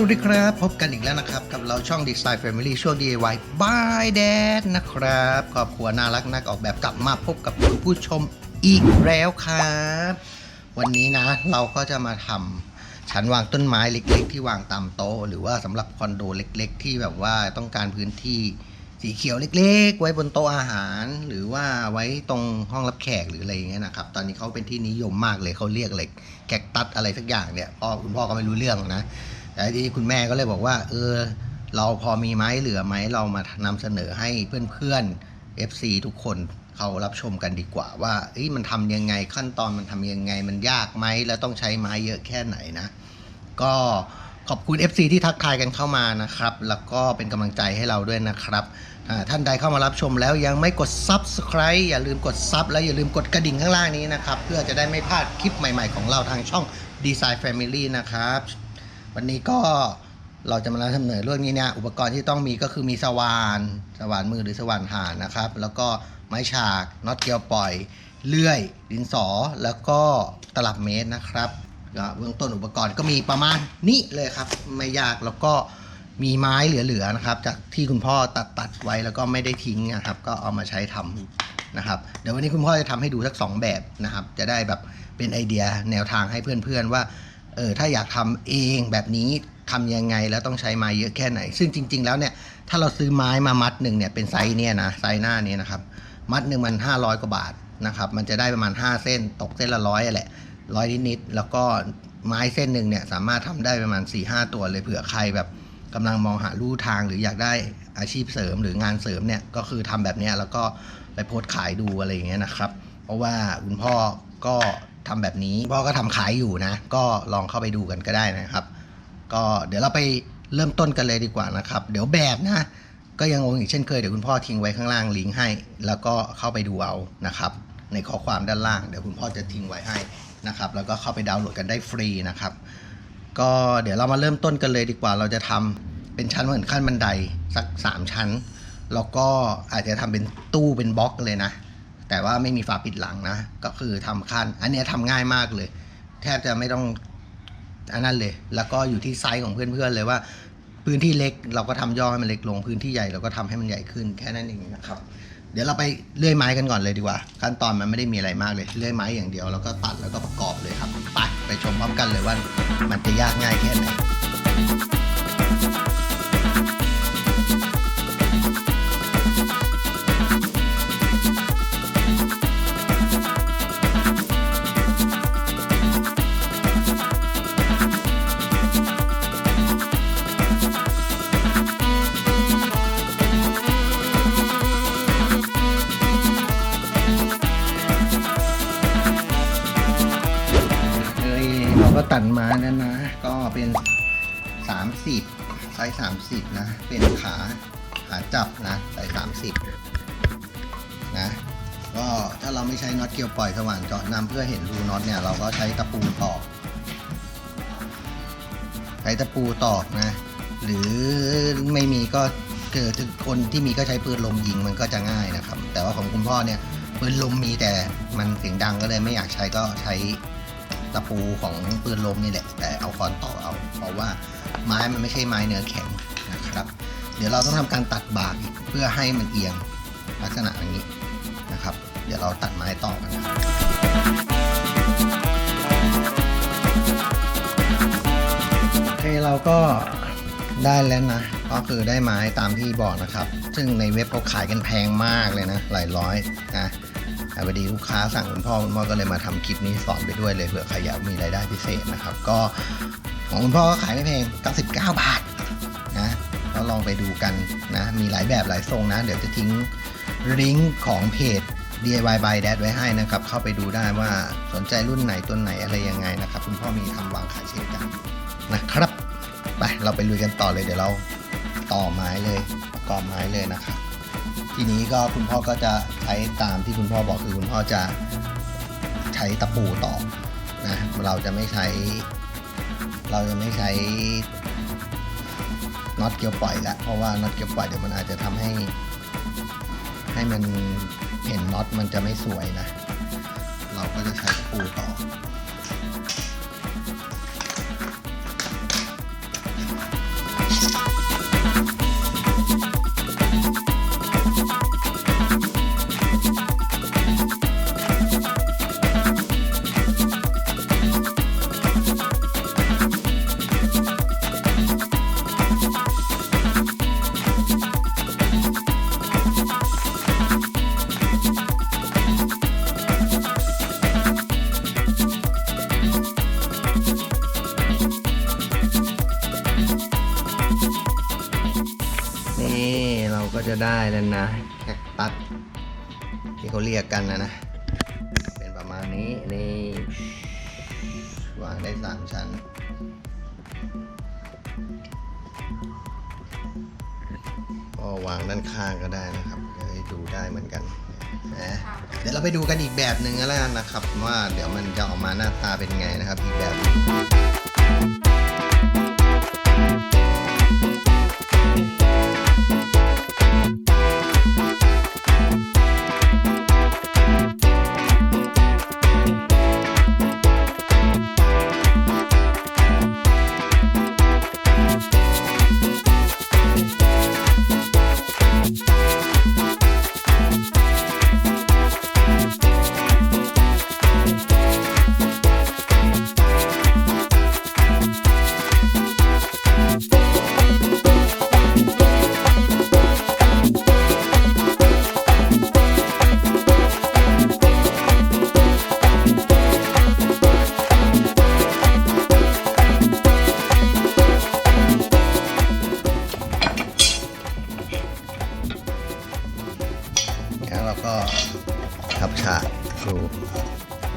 สวัสดีครับ พบกันอีกแล้วนะครับ กับเราช่อง Design Family ช่วง DIY by Dad นะครับครอบครัวน่ารักนักออกแบบกลับมาพบกับคุณผู้ชมอีกแล้วครับ วันนี้นะ เราก็จะมาทำชั้นวางต้นไม้เล็กๆ ที่วางตามโต๊ะหรือว่าสำหรับคอนโดเล็ก ๆ ที่แบบว่าต้องการพื้นที่สีเขียวเล็ก ๆ ไว้บนโต๊ะอาหาร หรือว่าไว้ตรงห้องรับแขกหรืออะไรอย่างเงี้ยนะครับ ตอนนี้เขาเป็นที่นิยมมากเลยเขาเรียกอะไรแกกตัดอะไรสักอย่างเนี่ยพ่อคุณพ่อก็ไม่รู้เรื่องนะ แต่ที่คุณแม่ก็เลยบอกว่า เออ เราพอมีไม้เหลือไหมเรามานำเสนอให้เพื่อนๆ FC ทุกคนเขารับชมกันดีกว่า ว่าเอ้มันทำยังไงขั้นตอนมันทำยังไงมันยากไหมแล้วต้องใช้ไม้เยอะแค่ไหนนะ ก็ขอบคุณ FC ที่ทักทายกันเข้ามานะครับ แล้วก็เป็นกำลังใจให้เราด้วยนะครับท่านใดเข้ามารับชมแล้วยังไม่กด Subscribe อย่าลืมกด Sub แล้วอย่าลืมกดกระดิ่งข้างล่างนี้นะครับ เพื่อจะได้ไม่พลาดคลิปใหม่ๆของเราทางช่อง Design Family นะครับ วันนี้ก็เราจะมานำเสนอเรื่องนี้เนี่ยอุปกรณ์ที่ต้องมีก็คือมีสว่านสว่านมือหรือสว่านหานนะครับ แล้วก็ไม้ฉากน็อตเกลียวปล่อยเลื่อยดินสอแล้วก็ตลับเมตรนะครับเบื้องต้นอุปกรณ์ก็มีประมาณนี้เลยครับ ไม่ยากแล้วก็มีไม้เหลือๆนะครับ จากที่คุณพ่อตัดตัดไว้แล้วก็ไม่ได้ทิ้งนะครับ ก็เอามาใช้ทำนะครับเดี๋ยววันนี้คุณพ่อจะทำให้ดูสักสองแบบนะครับ จะได้แบบเป็นไอเดียแนวทางให้เพื่อนๆว่า เออถ้าอยากทำเองแบบนี้ทำยังไงแล้วต้องใช้ไม้เยอะแค่ไหน ซึ่งจริง ๆ แล้วเนี่ยถ้าเราซื้อไม้มามัดหนึ่งเนี่ยเป็นไซส์เนี่ยนะไซส์หน้านี้นะครับมัดหนึ่งมัน 500 กว่าบาทนะครับมันจะได้ประมาณ 5 เส้น ตกเส้นละร้อยแหละร้อยนิดๆแล้วก็ไม้เส้นหนึ่งเนี่ยสามารถทำได้ประมาณ 4-5ตัวเลยเผื่อใครแบบกำลังมองหาลู่ทางหรืออยากได้อาชีพเสริมหรืองานเสริมเนี่ยก็คือทำแบบนี้แล้วก็ไปโพสต์ขายดูอะไรอย่างเงี้ยนะครับ เพราะว่าคุณพ่อก็ ทำแบบนี้พ่อก็ทำขายอยู่นะ ก็ลองเข้าไปดูกันก็ได้นะครับ ก็เดี๋ยวเราไปเริ่มต้นกันเลยดีกว่านะครับ เดี๋ยวแบบนะก็ยังงงอีกเช่นเคยเดี๋ยวคุณพ่อทิ้งไว้ข้างล่างลิงก์ให้ แล้วก็เข้าไปดูเอานะครับ ในข้อความด้านล่างเดี๋ยวคุณพ่อจะทิ้งไว้ให้นะครับ แล้วก็เข้าไปดาวน์โหลดกันได้ฟรีนะครับ ก็เดี๋ยวเรามาเริ่มต้นกันเลยดีกว่า เราจะทำเป็นชั้นเหมือนขั้นบันไดสัก 3 ชั้น แล้วก็อาจจะทำเป็นตู้เป็นบล็อกเลยนะ แต่ว่าไม่มีฝาปิดหลังนะ ก็คือทำขั้นอันนี้ทำง่ายมากเลย แทบจะไม่ต้องอันนั้นเลย แล้วก็อยู่ที่ไซส์ของเพื่อนๆเลยว่า พื้นที่เล็กเราก็ทำย่อให้มันเล็กลง พื้นที่ใหญ่เราก็ทำให้มันใหญ่ขึ้นแค่นั้นเองนะครับ เดี๋ยวเราไปเลื่อยไม้กันก่อนเลยดีกว่า ขั้นตอนมันไม่ได้มีอะไรมากเลย เลื่อยไม้อย่างเดียวแล้วก็ตัดแล้วก็ประกอบเลยครับ ไปไปชมพร้อมกันเลยว่ามันจะยากง่ายแค่ไหน ก็ตัดมาแล้วนะ ก็เป็น 30ไซส์30 นะ เป็นขาขาจับนะใส่30 นะ ก็ถ้าเราไม่ใช้น็อตเกี่ยวปล่อยสว่านเจาะนำเพื่อเห็นรูน็อตเนี่ย เราก็ใช้ตะปูตอก ใช้ตะปูตอกนะ หรือไม่มีก็เกิดถึงคนที่มีก็ใช้ปืนลมยิงมันก็จะง่ายนะครับ แต่ว่าของคุณพ่อเนี่ยปืนลมมีแต่มันเสียงดังก็เลยไม่อยากใช้ก็ใช้ ตะปูของปืนลมนี่แหละ แต่เอาคอนต่อเอา เพราะว่าไม้มันไม่ใช่ไม้เนื้อแข็งนะครับ เดี๋ยวเราต้องทำการตัดบากอีกเพื่อให้มันเอียงลักษณะอย่างนี้นะครับ เดี๋ยวเราตัดไม้ต่อกันนะครับโอเคเราก็ได้แล้วนะ ก็คือได้ไม้ตามที่บอกนะครับ ซึ่งในเว็บเขาขายกันแพงมากเลยนะ หลายร้อยนะ พอดีลูกค้าสั่งคุณพ่อคุณพ่อก็เลยมาทำคลิปนี้สอนไปด้วยเลยเผื่อใครอยากมีรายได้พิเศษนะครับ ก็ของคุณพ่อก็ขายไม่แพง 99 บาทนะก็ลองไปดูกันนะ มีหลายแบบหลายทรงนะ เดี๋ยวจะทิ้งลิงก์ของเพจ DIY by Dad ไว้ให้นะครับ เข้าไปดูได้ว่าสนใจรุ่นไหนตัวไหนอะไรยังไงนะครับ คุณพ่อมีทำวางขายเช่นกันนะครับ ไปเราไปลุยกันต่อเลยเดี๋ยวเราต่อไม้เลยประกอบไม้เลยนะครับ ทีนี้ก็คุณพ่อก็จะใช้ตามที่คุณพ่อบอกคือคุณพ่อจะใช้ตะปูตอกนะเราจะไม่ใช้ เราจะไม่ใช้น็อตเกี่ยวปล่อยละเพราะว่าน็อตเกี่ยวปล่อยเดี๋ยวมันอาจจะทำให้ ให้มันเห็นน็อตมันจะไม่สวยนะ เราก็จะใช้ตะปูตอก นี่เราก็จะได้แล้วนะแคคตัสที่เขาเรียกกันนะนะ เป็นประมาณนี้นี่วางได้สามชั้น ก็วางด้านข้างก็ได้นะครับจะได้ดูได้เหมือนกันนะเดี๋ยวเราไปดูกันอีกแบบหนึ่งแล้วกันนะครับ ว่าเดี๋ยวมันจะออกมาหน้าตาเป็นไงนะครับอีกแบบ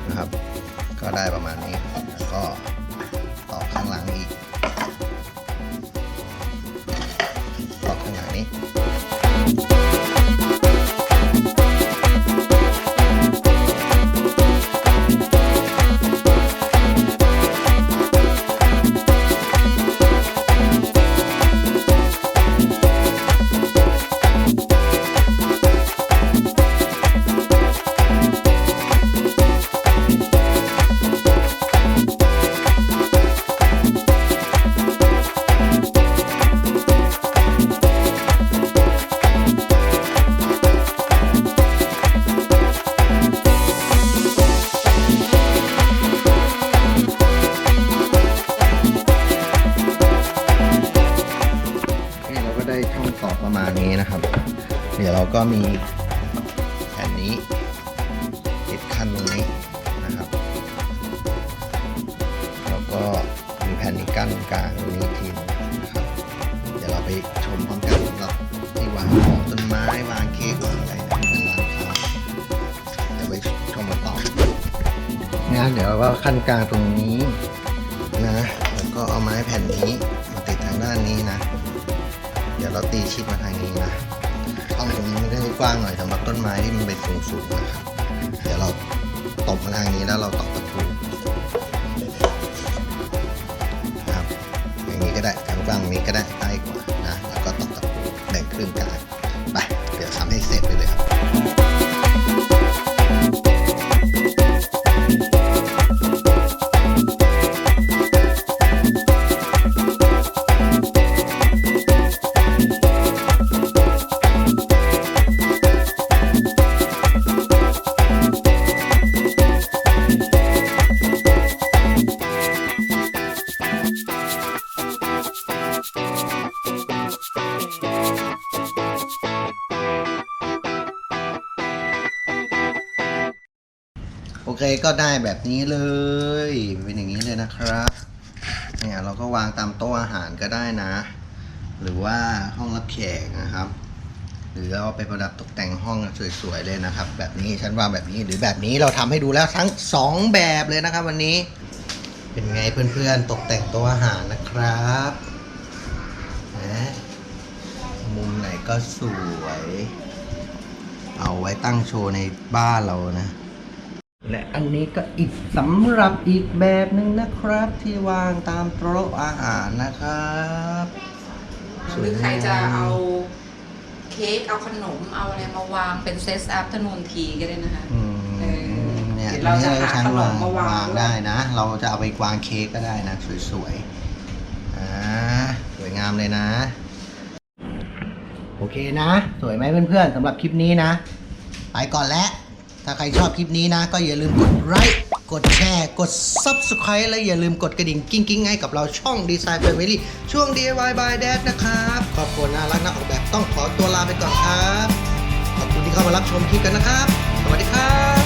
นะครับ ก็ได้ประมาณนี้แล้วก็ต่อข้างหลังอีก ก็มีแผ่นนี้ติดขั้นตรงนี้นะครับ แล้วก็มีแผ่นนี้กั้นกลางตรงนี้อีกทีหนึงนะครับ เดี๋ยวเราไปชมพร้อมกันสำหรับที่วางของต้นไม้วางเค้กวางอะไรนะเป็นร้านค้าเดี๋ยวไปชมกันต่องั้นเดี๋ยวเราก็ขั้นกลางตรงนี้นะแล้วก็เอาไม้แผ่นนี้มาติดทางด้านนี้นะ เดี๋ยวเราตีชิดมาทางนี้นะ ต้องตรงนี้ให้กว้างหน่อยสำหรับต้นไม้ที่มันเป็นสูงสูงๆนะครับเดี๋ยวเราตบมาทางนี้แล้วเราตอกตะปูนะครับอย่างนี้ก็ได้ทางกว้างนี้ก็ได้ใกล้กว่านะแล้วก็ตอกตะปูแบ่งครึ่งกัน เคก็ได้แบบนี้เลย เป็นอย่างนี้เลยนะครับ เนี่ยเราก็วางตามโต๊ะอาหารก็ได้นะ หรือว่าห้องรับแขกนะครับ หรือเอาไปประดับตกแต่งห้องสวยๆเลยนะครับ แบบนี้ฉันวางแบบนี้หรือแบบนี้เราทำให้ดูแล้วทั้งสองแบบเลยนะครับ วันนี้ เป็นไงเพื่อนๆตกแต่งโต๊ะอาหารนะครับนะมุมไหนก็สวย เอาไว้ตั้งโชว์ในบ้านเรานะ และอันนี้ก็อีกสำหรับอีกแบบหนึ่งนะครับ ที่วางตามโต๊ะอาหารนะครับหรือใครจะเอาเค้กเอาขนมเอาอะไรมาวางเป็นเซตอัพทนูนทีก็ได้นะคะอืมเออเนี่ยเดี๋ยวเราจะอันนี้หาใช้ขนวามงมาวางวางได้นะ เราจะเอาไปวางเค้กก็ได้นะ สวยๆอ่าสวยงามเลยนะ โอเคนะ สวยไหมเพื่อนๆสำหรับคลิปนี้นะ ไปก่อนแล้ว ถ้าใครชอบคลิปนี้นะ ก็อย่าลืมกดไลค์กดแชร์กด Subscribe และอย่าลืมกดกระดิ่งกิ้งกิ้งให้กับเราช่อง Design Family ช่วง DIY by Dad นะครับขอบคุณน่ารักนักออกแบบต้องขอตัวลาไปก่อนครับ ขอบคุณที่เข้ามารับชมคลิปกันนะครับ สวัสดีครับ